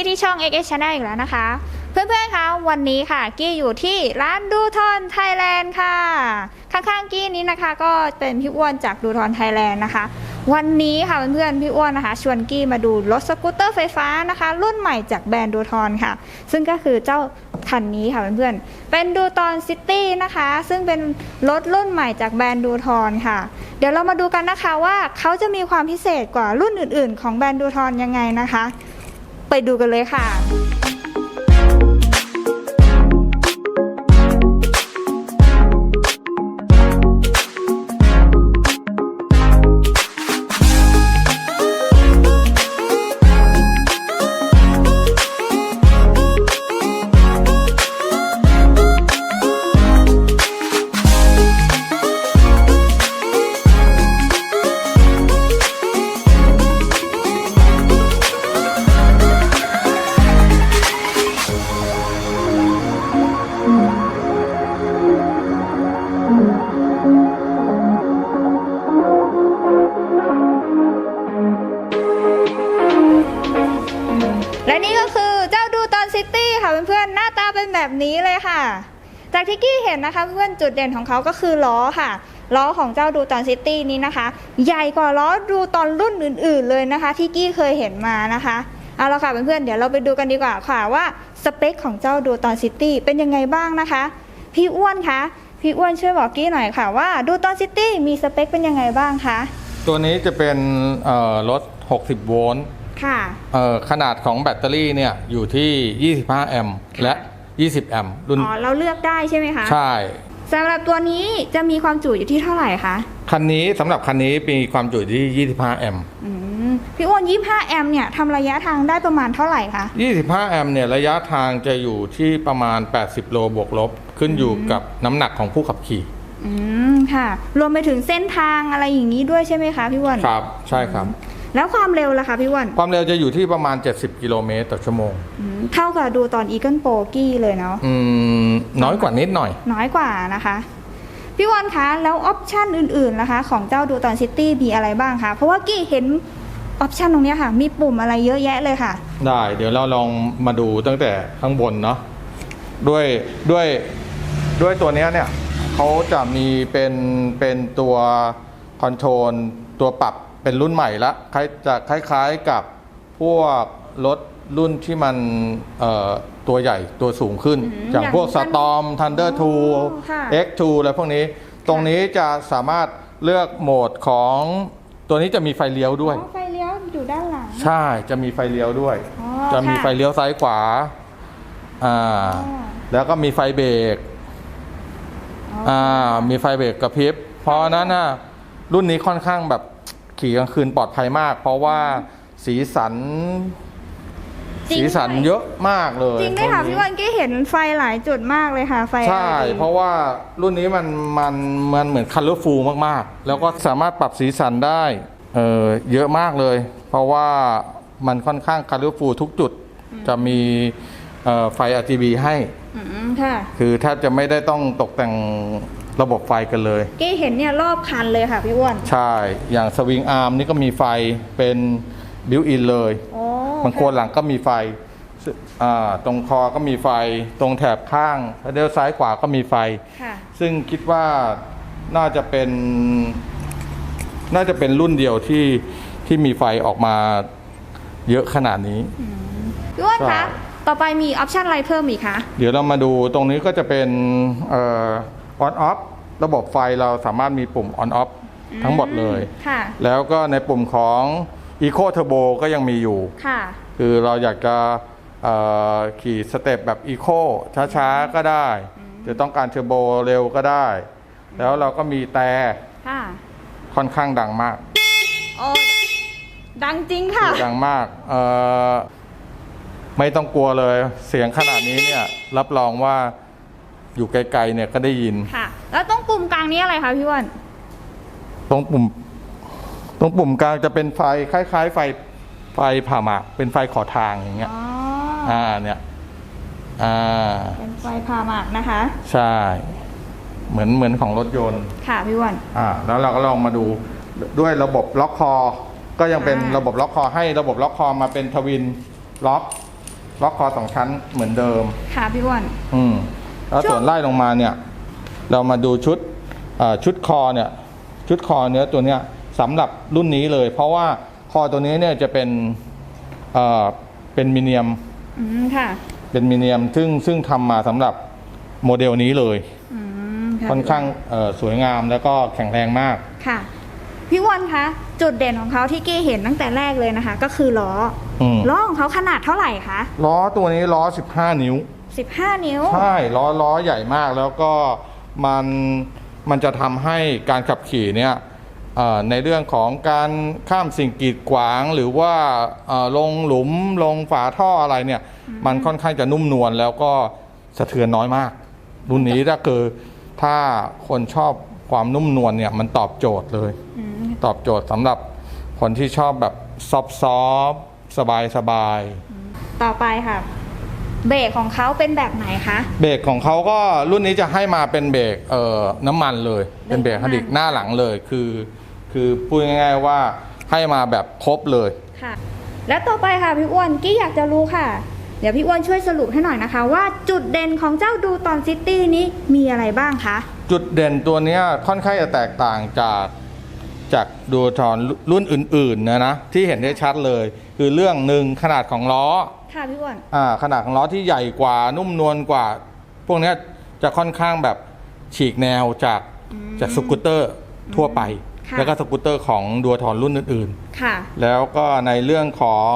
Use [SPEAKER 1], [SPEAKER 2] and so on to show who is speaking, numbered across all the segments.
[SPEAKER 1] กี้ที่ช่อง x x Channel อีกแล้วนะคะ เพื่อนๆคะวันนี้ค่ะ กี้อยู่ที่ร้านดูทอนไทยแลนด์ค่ะ ข้างๆกี้นี้นะคะก็เป็นพี่อ้วนจากดูทอนไทยแลนด์นะคะ วันนี้ค่ะเพื่อนๆพี่อ้วนนะคะ ชวนกี้มาดูรถสกูตเตอร์ไฟฟ้านะคะ รุ่นใหม่จากแบรนด์ดูทอนค่ะ ซึ่งก็คือเจ้าคันนี้ค่ะเพื่อนๆ เป็นดูตอนซิตี้นะคะ ซึ่งเป็นรถรุ่นใหม่จากแบรนด์ดูทอนค่ะ เดี๋ยวเรามาดูกันนะคะว่าเขาจะมีความพิเศษกว่ารุ่นอื่นๆ ของแบรนด์ดูทอนยังไงนะคะ ไปดูกันเลยค่ะ นี่ก็คือเจ้าดูตอนซิตี้ค่ะเพื่อนๆหน้าตาเป็นแบบนี้เลยค่ะ จากที่กี้เห็นนะคะเพื่อนจุดเด่นของเขาก็คือล้อค่ะล้อของเจ้าดูตอนซิตี้นี้นะคะ ใหญ่กว่าล้อดูตอนรุ่นอื่น ๆ เลยนะคะ ที่กี้เคยเห็นมานะคะเอาละค่ะเพื่อนๆเดี๋ยวเราไปดูกันดีกว่าค่ะว่าสเปคของเจ้าดูตอนซิตี้เป็นยังไงบ้างนะคะ พี่อ้วนคะพี่อ้วนช่วยบอกกี้หน่อยค่ะว่าดูตอนซิตี้มีสเปคเป็นยังไงบ้างคะ
[SPEAKER 2] ตัวนี้จะเป็นรถ 60 โวลต์
[SPEAKER 1] ค่ะ
[SPEAKER 2] เอ่อขนาดของแบตเตอรี่เนี่ยอยู่ที่ 25 แอมป์
[SPEAKER 1] ค่ะ
[SPEAKER 2] และ 20 แอมป์รุ่น
[SPEAKER 1] อ๋อเราเลือกได้ใช่ไหมคะ
[SPEAKER 2] ใช่
[SPEAKER 1] สำหรับตัวนี้จะมีความจุอยู่ที่เท่าไหร่คะ
[SPEAKER 2] คันนี้สำหรับคันนี้มีความจุที่ 25 แอมป์
[SPEAKER 1] อืมพี่อ้วน 25 แอมป์เนี่ยทำระยะทางได้ประมาณเท่าไหร่คะ
[SPEAKER 2] 25 แอมป์เนี่ยระยะทางจะอยู่ที่ประมาณ 80 โลบวกลบ ขึ้นอยู่กับน้ำหนักของผู้ขับขี่
[SPEAKER 1] อืมค่ะ รวมไปถึงเส้นทางอะไรอย่างนี้ด้วยใช่ไหมคะพี่อ้วน
[SPEAKER 2] ครับ ใช่ครับ
[SPEAKER 1] แล้วความเร็วล่ะคะพี่อ้วน
[SPEAKER 2] ความเร็วจะอยู่ที่ประมาณ 70 กิโลเมตรต่อชั่วโมง
[SPEAKER 1] อืมเท่ากับดูตอน Eagle Pro กี้เลยเนาะ
[SPEAKER 2] อืม น้อยกว่านิดหน่อย
[SPEAKER 1] น้อยกว่านะคะ พี่อ้วนคะ แล้วออปชันอื่นๆนะคะ ของเจ้าดูตอนซิตี้มีอะไรบ้างคะ เพราะว่ากี้เห็นออปชันตรงเนี้ยค่ะ มีปุ่มอะไรเยอะแยะเลยค่ะ
[SPEAKER 2] ได้ เดี๋ยวเราลองมาดูตั้งแต่ข้างบนเนาะด้วยด้วยด้วยตัวเนี้ยเนี่ยเขาจะมีเป็นเป็นตัวคอนโทรลตัวปรับ เป็นรุ่นใหม่ละคล้ายจะคล้ายๆกับพวกรถรุ่นที่มันเอ่อตัวใหญ่ตัวสูงขึ้น
[SPEAKER 1] อืม
[SPEAKER 2] อย่างพวก
[SPEAKER 1] อย่าง
[SPEAKER 2] สตอมทันเดอร์
[SPEAKER 1] อ๋
[SPEAKER 2] 2
[SPEAKER 1] อค่ะ
[SPEAKER 2] X2 อะไรพวกนี้ ตรงนี้จะสามารถเลือกโหมดของตัวนี้จะมีไฟเลี้ยวด้วย
[SPEAKER 1] อ๋อไฟเลี้ยวอยู่ด้านหลัง
[SPEAKER 2] ใช่จะมีไฟเลี้ยวด้วย
[SPEAKER 1] อ๋อ
[SPEAKER 2] จะมี
[SPEAKER 1] ค่ะ
[SPEAKER 2] ไฟเลี้ยวซ้ายขวาอ่า
[SPEAKER 1] อ๋อ
[SPEAKER 2] แล้วก็มีไฟเบรกอ่ามีไฟเบรกกระพริบเพราะฉะนั้นน่ะรุ่นนี้ค่อนข้างแบบ ขี่กลางคืนปลอดภัยมาก เพราะว่าสีสัน
[SPEAKER 1] จริง
[SPEAKER 2] สีสัน
[SPEAKER 1] ด้วย
[SPEAKER 2] เยอะมากเลย
[SPEAKER 1] จริงด้วยค่ะ
[SPEAKER 2] รุ่น
[SPEAKER 1] พี่
[SPEAKER 2] นี้
[SPEAKER 1] วันกี้เห็นไฟหลายจุดมากเลยค่ะ ไฟ
[SPEAKER 2] ใช่
[SPEAKER 1] LED
[SPEAKER 2] เพราะว่ารุ่นนี้มันมันมันเหมือนคัลเลอร์ฟูลมากๆ แล้วก็สามารถปรับสีสันได้เออเยอะมากเลย เพราะว่ามันค่อนข้างคัลเลอร์ฟูลทุกจุดจะมีเอ่อไฟ RGB ให้
[SPEAKER 1] อืมค่ะ
[SPEAKER 2] คือแทบจะไม่ได้ต้องตกแต่ง ระบบไฟกันเลย
[SPEAKER 1] กี้เห็นเนี่ยรอบคันเลยค่ะพี่อ้วน
[SPEAKER 2] ใช่ อย่างสวิงอาร์มนี่ก็มีไฟเป็นบิวอินเลย
[SPEAKER 1] โอ้
[SPEAKER 2] บางโคนหลังก็มีไฟซึ่งอ่าตรงคอก็มีไฟ ตรงแถบข้างเลี้ยวซ้ายขวาก็มีไฟ
[SPEAKER 1] ค่ะ
[SPEAKER 2] ซึ่งคิดว่าน่าจะเป็น น่าจะเป็นรุ่นเดียวที่ที่มีไฟออกมาเยอะขนาดนี้
[SPEAKER 1] พี่อ้วน
[SPEAKER 2] ใช่
[SPEAKER 1] คะ ต่อไปมีออปชันอะไรเพิ่มอีกคะ
[SPEAKER 2] เดี๋ยวเรามาดูตรงนี้ก็จะเป็นเอ่อ on off ระบบไฟเราสามารถมีปุ่ม on off ทั้งหมดเลย
[SPEAKER 1] ค่ะ
[SPEAKER 2] แล้วก็ในปุ่มของ eco turbo ก็ยังมีอยู่
[SPEAKER 1] ค่ะ
[SPEAKER 2] คือเราอยากจะเอ่อขี่สเต็ปแบบอีโคช้าๆ ก็ได้ จะต้องการเทอร์โบเร็วก็ได้ แล้วเราก็มีแต่
[SPEAKER 1] ค่ะ
[SPEAKER 2] ค่อนข้างดังมาก
[SPEAKER 1] โอ้ดังจริงค่ะ
[SPEAKER 2] ดังมากเอ่อไม่ต้องกลัวเลย เสียงขนาดนี้เนี่ยรับรองว่า อยู่ไกลๆเนี่ยก็ได้ยิน
[SPEAKER 1] ค่ะ แล้วตรงปุ่มกลางนี้อะไรคะพี่อ้วน
[SPEAKER 2] ตรงปุ่ม ตรงปุ่มกลางจะเป็นไฟคล้าย ๆ ไฟไฟผ่าหมากเป็นไฟขอทางอย่างเงี้ย
[SPEAKER 1] อ๋อ
[SPEAKER 2] อ่าเนี่ย อ่า
[SPEAKER 1] เป็นไฟพาหมากนะคะ
[SPEAKER 2] ใช่ เหมือนเหมือนของรถยนต์
[SPEAKER 1] ค่ะพี่อ้วน
[SPEAKER 2] อ่า แล้วเราก็ลองมาดูด้วยระบบล็อกคอ ก็ยังเป็น
[SPEAKER 1] อ่า
[SPEAKER 2] ระบบล็อกคอให้ระบบล็อกคอมาเป็นทวินล็อก ล็อกคอสองชั้นเหมือนเดิม
[SPEAKER 1] ค่ะพี่อ้วน
[SPEAKER 2] อืม แล้ว
[SPEAKER 1] ช่วง
[SPEAKER 2] ส่วนไล่ลงมาเนี่ยเรามาดูชุดเอ่อชุดคอเนี่ยชุดคอเนื้อตัวเนี้ยสำหรับรุ่นนี้เลย เพราะว่าคอตัวนี้เนี่ยจะเป็นเอ่อเป็นมิเนียม
[SPEAKER 1] อืมค่ะ
[SPEAKER 2] เป็นมิเนียมซึ่งซึ่งทำมาสำหรับโมเดลนี้เลย
[SPEAKER 1] อืมะ
[SPEAKER 2] ค่อนข้างเอ่อสวยงามแล้วก็แข็งแรงมาก
[SPEAKER 1] ค่ะพี่อ้วนคะจุดเด่นของเขาที่กี้เห็นตั้งแต่แรกเลยนะคะ ก็คือล้ออ
[SPEAKER 2] ม
[SPEAKER 1] ล้อของเขาขนาดเท่าไหร่คะ
[SPEAKER 2] ล้อตัวนี้ล้อ 15 นิ้ว
[SPEAKER 1] 15 นิ้ว
[SPEAKER 2] ใช่ล้อล้อใหญ่มากแล้วก็มันมันจะทำให้การขับขี่เนี่ยเอ่อในเรื่องของการข้ามสิ่งกีดขวางหรือว่าเอ่อลงหลุมลงฝาท่ออะไรเนี่ย มันค่อนข้างจะนุ่มนวลแล้วก็สะเทือนน้อยมาก รุ่นนี้ถ้าคือถ้าคนชอบความนุ่มนวลเนี่ยมันตอบโจทย์เลย
[SPEAKER 1] อืม
[SPEAKER 2] ตอบโจทย์สำหรับคนที่ชอบแบบซอฟซอฟสบายสบายๆ
[SPEAKER 1] ต่อไปค่ะ เบรกของเขาเป็นแบบไหนคะ
[SPEAKER 2] เบรกของเขาก็รุ่นนี้จะให้มาเป็นเบรกเอ่อน้ำมันเลย เป็นเบรก
[SPEAKER 1] เบรก
[SPEAKER 2] ฮ
[SPEAKER 1] น้ำมัน
[SPEAKER 2] ดริกหน้าหลังเลยคือ คือพูดง่ายๆว่าให้มาแบบครบเลย
[SPEAKER 1] ค่ะ และต่อไปค่ะพี่อ้วนกี้อยากจะรู้ค่ะ เดี๋ยวพี่อ้วนช่วยสรุปให้หน่อยนะคะ ว่าจุดเด่นของเจ้าดูตอนซิตี้นี้มีอะไรบ้างคะ
[SPEAKER 2] จุดเด่นตัวเนี้ยค่อนข้างจะแตกต่างจากจากดูทอนรุ่นอื่นๆนะนะที่เห็นได้ชัดเลย คือเรื่องหนึ่งขนาดของล้อ
[SPEAKER 1] ค่ะพี่อ้วน
[SPEAKER 2] อ่าขนาดของล้อที่ใหญ่กว่านุ่มนวลกว่า พวกเนี้ยจะค่อนข้างแบบฉีกแนวจาก
[SPEAKER 1] อืม
[SPEAKER 2] จากสกูตเตอร์ทั่วไป
[SPEAKER 1] ค่ะ
[SPEAKER 2] แล้วก็สกูตเตอร์ของดูทอนรุ่นอื่นๆ
[SPEAKER 1] ค่ะ
[SPEAKER 2] แล้วก็ในเรื่องของ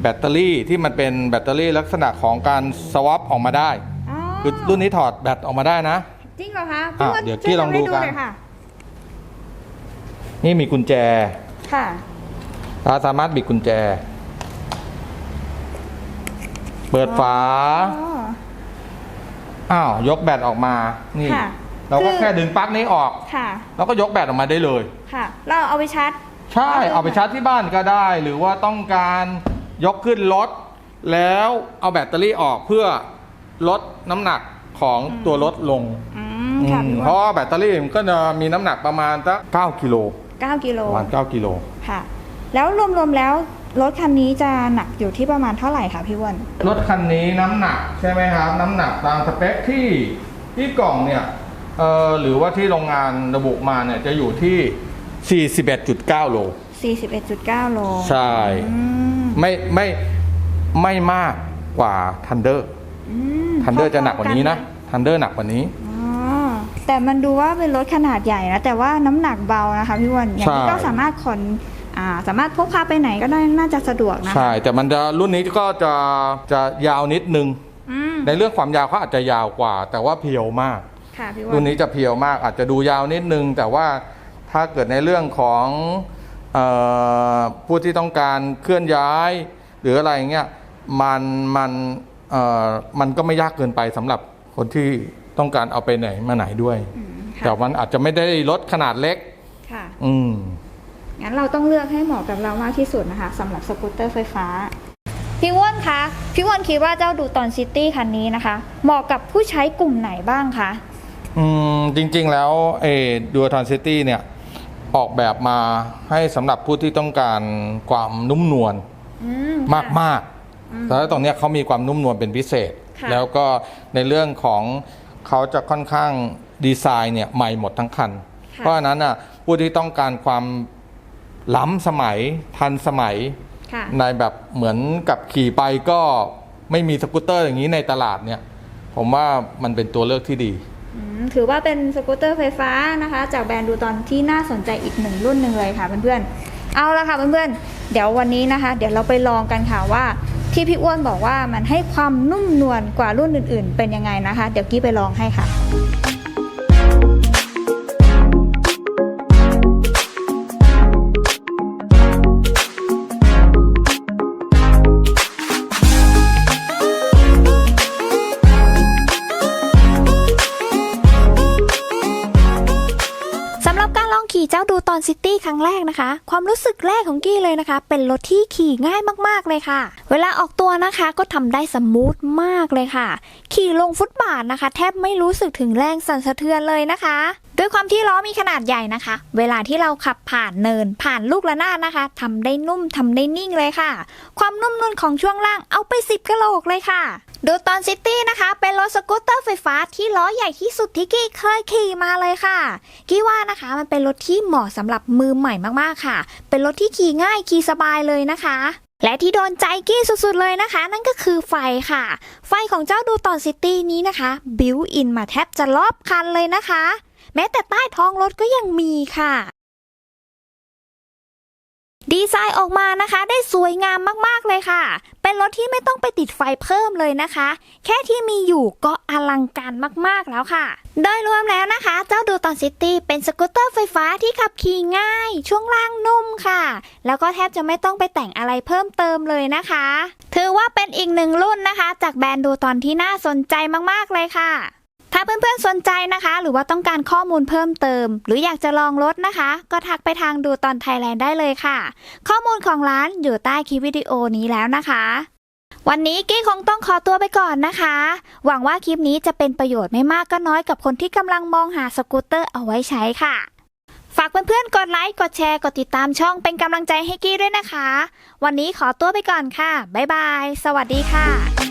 [SPEAKER 2] แบตเตอรี่ที่มันเป็นแบตเตอรี่ลักษณะของการสวอปออกมาได้
[SPEAKER 1] อ๋อ
[SPEAKER 2] คือรุ่นนี้ถอดแบตออกมาได้นะ
[SPEAKER 1] จริงเหรอคะ
[SPEAKER 2] อะ
[SPEAKER 1] พี่อ้วน
[SPEAKER 2] เดี๋ยวกี้ลองดูกัน
[SPEAKER 1] ช่วยทำให้หอยค่ะ
[SPEAKER 2] นี่มีกุญแจ
[SPEAKER 1] ค่ะ
[SPEAKER 2] เราสามารถบิดกุญแจ เปิดฝา
[SPEAKER 1] อ๋อ
[SPEAKER 2] อ้าว ยกแบตออกมา นี่
[SPEAKER 1] ค่ะ
[SPEAKER 2] เราก็
[SPEAKER 1] คือ
[SPEAKER 2] แค่ดึงปลั๊กนี้ออก
[SPEAKER 1] ค่ะ
[SPEAKER 2] แล้วก็ยกแบตออกมาได้เลย
[SPEAKER 1] ค่ะ เราเอาไปชาร์จ
[SPEAKER 2] ใช่เอาไปชาร์จที่บ้านก็ได้ หรือว่าต้องการยกขึ้นรถ แล้วเอาแบตเตอรี่ออกเพื่อลดน้ำหนักของตัวรถลง
[SPEAKER 1] อืมค่ะ
[SPEAKER 2] อืม
[SPEAKER 1] พี่
[SPEAKER 2] เพ
[SPEAKER 1] อ้
[SPEAKER 2] ราะ
[SPEAKER 1] วน
[SPEAKER 2] ว่าแบตเตอรี่มันก็จะมีน้ำหนักประมาณสัก9กิโล
[SPEAKER 1] 9กิโล
[SPEAKER 2] ประมาณ9กิโล
[SPEAKER 1] ค่ะ แล้วรวมๆแล้ว รถคันนี้จะหนักอยู่ที่ประมาณเท่าไหร่คะพี่อ้วน
[SPEAKER 2] รถคันนี้น้ำหนักใช่ไหมครับ น้ำหนักตามสเปคที่ที่กล่องเนี่ยเออหรือว่าที่โรงงานระบุมาเนี่ยจะอยู่ที่ 41.9 โล
[SPEAKER 1] 41.9 โล
[SPEAKER 2] ใช่
[SPEAKER 1] อืม
[SPEAKER 2] ไม่ไม่ไม่มากกว่า Thunder
[SPEAKER 1] อืม
[SPEAKER 2] Thunder จะหนักกว่านี้นะ
[SPEAKER 1] พอๆกั
[SPEAKER 2] Thunder หนักกว่านี้
[SPEAKER 1] อ๋อแต่มันดูว่าเป็นรถขนาดใหญ่นะแต่ว่าน้ำหนักเบานะคะพี่อ้วนอย่างนี้
[SPEAKER 2] ใช่
[SPEAKER 1] ก็สามารถขน อ่าสามารถพกพาไปไหนก็ได้น่าจะสะดวกนะคะ
[SPEAKER 2] ใช่แต่มันจะรุ่นนี้ก็จะจะยาวนิดนึง
[SPEAKER 1] อืม
[SPEAKER 2] ในเรื่องความยาวเขาอาจจะยาวกว่า แต่ว่าเพียวมาก
[SPEAKER 1] ค่ะพี่อ้ว
[SPEAKER 2] รุ่น
[SPEAKER 1] น
[SPEAKER 2] นี้จะเพียวมากอาจจะดูยาวนิดนึง แต่ว่าถ้าเกิดในเรื่องของเออผู้ที่ต้องการเคลื่อนย้าย หรืออะไรเงี้ยมันมันเออมันก็ไม่ยากเกินไปสำหรับคนที่ต้องการเอาไปไหนมาไหนด้วย
[SPEAKER 1] อืม
[SPEAKER 2] แต่
[SPEAKER 1] ค่ะ
[SPEAKER 2] มันอาจจะไม่ได้รถขนาดเล็ก
[SPEAKER 1] ค่ะ
[SPEAKER 2] อืม
[SPEAKER 1] งั้นเราต้องเลือกให้เหมาะกับเรามากที่สุดนะคะสำหรับสกูตเตอร์ไฟฟ้าพี่อ้วนคะพี่อ้วนคิดว่าเจ้าดูตอนซิตี้คันนี้นะคะ เหมาะกับผู้ใช้กลุ่มไหนบ้างคะ
[SPEAKER 2] อืมจริงๆแล้วเอดูทอนซิตี้เนี่ยออกแบบมาให้สำหรับผู้ที่ต้องการความนุ่มนวล
[SPEAKER 1] อืม
[SPEAKER 2] มากมากๆแล้วตรงเนี้ยเขามีความนุ่มนวลเป็นพิเศษ
[SPEAKER 1] ค่ะ
[SPEAKER 2] แล้วก็ในเรื่องของเขาจะค่อนข้างดีไซน์เนี่ยใหม่หมดทั้งคัน
[SPEAKER 1] ค่ะ
[SPEAKER 2] เพราะฉะนั้นอะผู้ที่ต้องการความ ล้ำสมัยทันสมัย
[SPEAKER 1] ค่ะ
[SPEAKER 2] ในแบบเหมือนกับขี่ไปก็ไม่มีสกูตเตอร์อย่างนี้ในตลาดเนี่ย ผมว่ามันเป็นตัวเลือกที่ดี
[SPEAKER 1] อืมถือว่าเป็นสกูตเตอร์ไฟฟ้านะคะ จากแบรนด์ดูตอนที่น่าสนใจอีกหนึ่งรุ่นหนึ่งเลยค่ะเพื่อนๆ เอาละค่ะเพื่อนๆ เดี๋ยววันนี้นะคะ เดี๋ยวเราไปลองกันค่ะว่า ที่พี่อ้วนบอกว่ามันให้ความนุ่มนวลกว่ารุ่นอื่นๆ เป็นยังไงนะคะ เดี๋ยวกี้ไปลองให้ค่ะ
[SPEAKER 3] นะคะ ความรู้สึกแรกของกี้เลยนะคะ เป็นรถที่ขี่ง่ายมากๆเลยค่ะ เวลาออกตัวนะคะก็ทำได้สมูทมากเลยค่ะ ขี่ลงฟุตบาทนะคะ แทบไม่รู้สึกถึงแรงสั่นสะเทือนเลยนะคะ
[SPEAKER 1] ด้วยความที่ล้อมีขนาดใหญ่นะคะ เวลาที่เราขับผ่านเนินผ่านลูกระนาดนะคะทำได้นุ่มทำได้นิ่งเลยค่ะ ความนุ่มนวลของช่วงล่างเอาไป 10กะโหลกเลยค่ะดูตอนซิตี้นะคะ เป็นรถสกูตเตอร์ไฟฟ้าที่ล้อใหญ่ที่สุดที่กี้เคยขี่มาเลยค่ะกี้ว่านะคะมันเป็นรถที่เหมาะสำหรับมือใหม่มากๆค่ะ เป็นรถที่ขี่ง่ายขี่สบายเลยนะคะและที่โดนใจกี้สุดๆเลยนะคะ นั่นก็คือไฟค่ะ ไฟของเจ้าดูตอนซิตี้นี้นะคะ บิวอินมาแทบจะรอบคันเลยนะคะ แม้แต่ใต้ท้องรถก็ยังมีค่ะ ดีไซน์ออกมานะคะ ได้สวยงามมากๆเลยค่ะ เป็นรถที่ไม่ต้องไปติดไฟเพิ่มเลยนะคะ แค่ที่มีอยู่ก็อลังการมากๆแล้วค่ะ โดยรวมแล้วนะคะ เจ้าดูตอนซิตี้เป็นสกูตเตอร์ไฟฟ้าที่ขับขี่ง่าย ช่วงล่างนุ่มค่ะ แล้วก็แทบจะไม่ต้องไปแต่งอะไรเพิ่มเติมเลยนะคะ ถือว่าเป็นอีกหนึ่งรุ่นนะคะ จากแบรนด์ดูตอนที่น่าสนใจมากๆเลยค่ะ ถ้าเพื่อนๆสนใจนะคะ หรือว่าต้องการข้อมูลเพิ่มเติม หรืออยากจะลองรถนะคะ ก็ทักไปทางดูตอนไทยแลนด์ได้เลยค่ะ ข้อมูลของร้านอยู่ใต้คลิปวิดีโอนี้แล้วนะคะวันนี้กี้คงต้องขอตัวไปก่อนนะคะ หวังว่าคลิปนี้จะเป็นประโยชน์ไม่มากก็น้อยกับคนที่กำลังมองหาสกูตเตอร์เอาไว้ใช้ค่ะ ฝากเพื่อนๆ กดไลค์ กดแชร์ กดติดตามช่องเป็นกำลังใจให้กี้ด้วยนะคะ วันนี้ขอตัวไปก่อนค่ะ บ๊ายบาย สวัสดีค่ะ